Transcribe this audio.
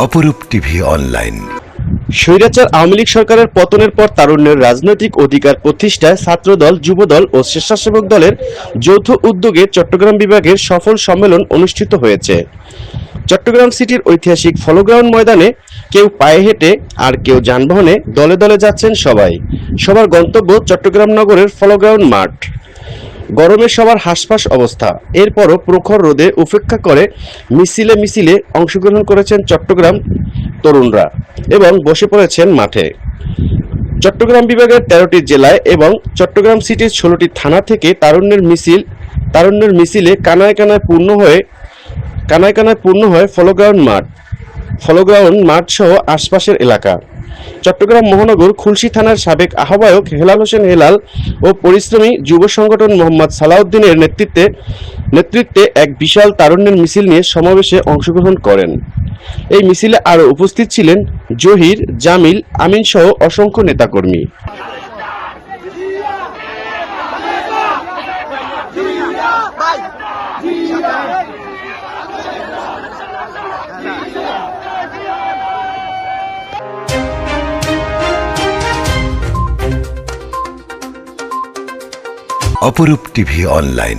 অপরূপ TV online. স্বৈরাচার আওয়ামী লীগ সরকারের পতনের পর তারুণ্যের রাজনৈতিক অধিকার প্রতিষ্ঠায় ছাত্রদল, যুবদল ও স্বেচ্ছাসেবক দলের যৌথ উদ্যোগে চট্টগ্রাম বিভাগের সফল সম্মেলন অনুষ্ঠিত হয়েছে। চট্টগ্রাম সিটির ঐতিহাসিক ফলোগ্রাউন্ড ময়দানে কেউ পায়ে হেঁটে আর কেউ যানবাহনে দলে দলে যাচ্ছেন সবাই। সবার গন্তব্য চট্টগ্রাম নগরের ফলোগ্রাউন্ড মাঠ। গরমে সবার হাসফাস অবস্থা। এরপরও প্রখর রোদে উপেক্ষা করে মিছিলে মিছিলে অংশগ্রহণ করেছেন চট্টগ্রাম তরুণরা এবং বসে পড়েছেন মাঠে। চট্টগ্রাম বিভাগের তেরোটি জেলায় এবং চট্টগ্রাম সিটির ষোলোটি থানা থেকে তারুণ্যের মিছিল, তারুণ্যের মিছিলে কানায় কানায় পূর্ণ হয়ে, কানায় কানায় পূর্ণ হয় ফলোগ্রাউন্ড মাঠ। ফলোগ্রাউন্ড মাঠ সহ আশপাশের এলাকা। চট্টগ্রাম মহানগর খুলশী থানার সাবেক আহ্বায়ক হেলাল হোসেন হেলাল ও পরিশ্রমী যুব সংগঠন মোহাম্মদ সালাউদ্দিনের নেতৃত্বে নেতৃত্বে এক বিশাল তারুণ্যের মিছিল নিয়ে সমাবেশে অংশগ্রহণ করেন। এই মিছিলে আরও উপস্থিত ছিলেন জহির, জামিল আমিন সহ অসংখ্য নেতাকর্মী। অপরূপ টিভি অনলাইন।